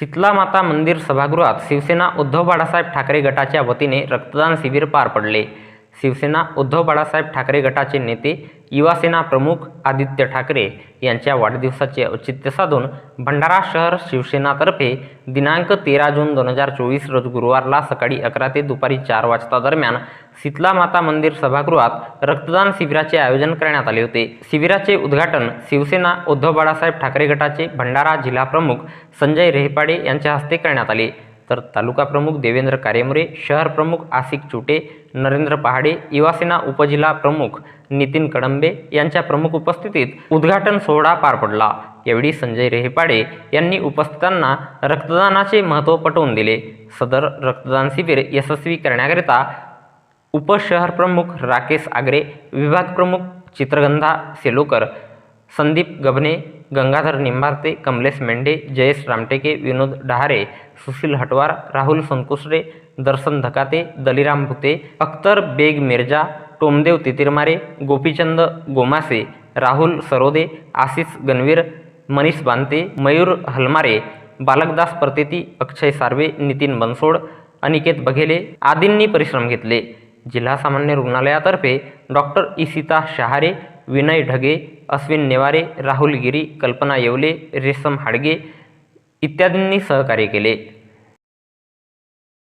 शीतला माता मंदिर सभागृहात शिवसेना उद्धव बाळासाहेब ठाकरे गटाच्या वतीने रक्तदान शिबिर पार पडले. शिवसेना उद्धव बाळासाहेब ठाकरे गटाचे नेते युवासेना प्रमुख आदित्य ठाकरे यांच्या वाढदिवसाचे औचित्य साधून भंडारा शहर शिवसेनातर्फे दिनांक तेरा जून दोन हजार चोवीस रोज गुरुवारला सकाळी अकरा ते दुपारी चार वाजता दरम्यान शीतला माता मंदिर सभागृहात रक्तदान शिबिराचे आयोजन करण्यात आले होते. शिबिराचे उद्घाटन शिवसेना उद्धव बाळासाहेब ठाकरे गटाचे भंडारा जिल्हा प्रमुख संजय रेहपाडे यांच्या हस्ते करण्यात आले. तर तालुका प्रमुख देवेंद्र कारेमरे शहर प्रमुख आसिक चुटे नरेंद्र पहाडे युवासेना उपजिल्हा प्रमुख नितीन कडंबे यांच्या प्रमुख उपस्थितीत उद्घाटन सोहळा पार पडला. यावेळी संजय रेहेपाडे यांनी उपस्थितांना रक्तदानाचे महत्त्व पटवून दिले. सदर रक्तदान शिबिर यशस्वी करण्याकरिता उपशहर प्रमुख राकेश आगरे विभाग प्रमुख चित्रगंधा सेलोकर संदीप गभने गंगाधर निंबारते कमलेश मेंढे जयेश रामटेके विनोद डहारे सुशील हटवार राहुल संकुसरे दर्शन धकाते दलिराम भुते अख्तर बेग मिर्जा टोमदेव तितिरमारे गोपीचंद गोमासे राहुल सरोदे आशिष गणवीर मनीष बांते मयूर हलमारे बालकदास परतेती अक्षय सार्वे नितीन बनसोड अनिकेत बघेले आदींनी परिश्रम घेतले. जिल्हा सामान्य रुग्णालयातर्फे डॉक्टर इसिता शहारे विनय ढगे अश्विन नेवारे राहुल गिरी कल्पना येवले रेशम हाडगे इत्यादींनी सहकार्य केले.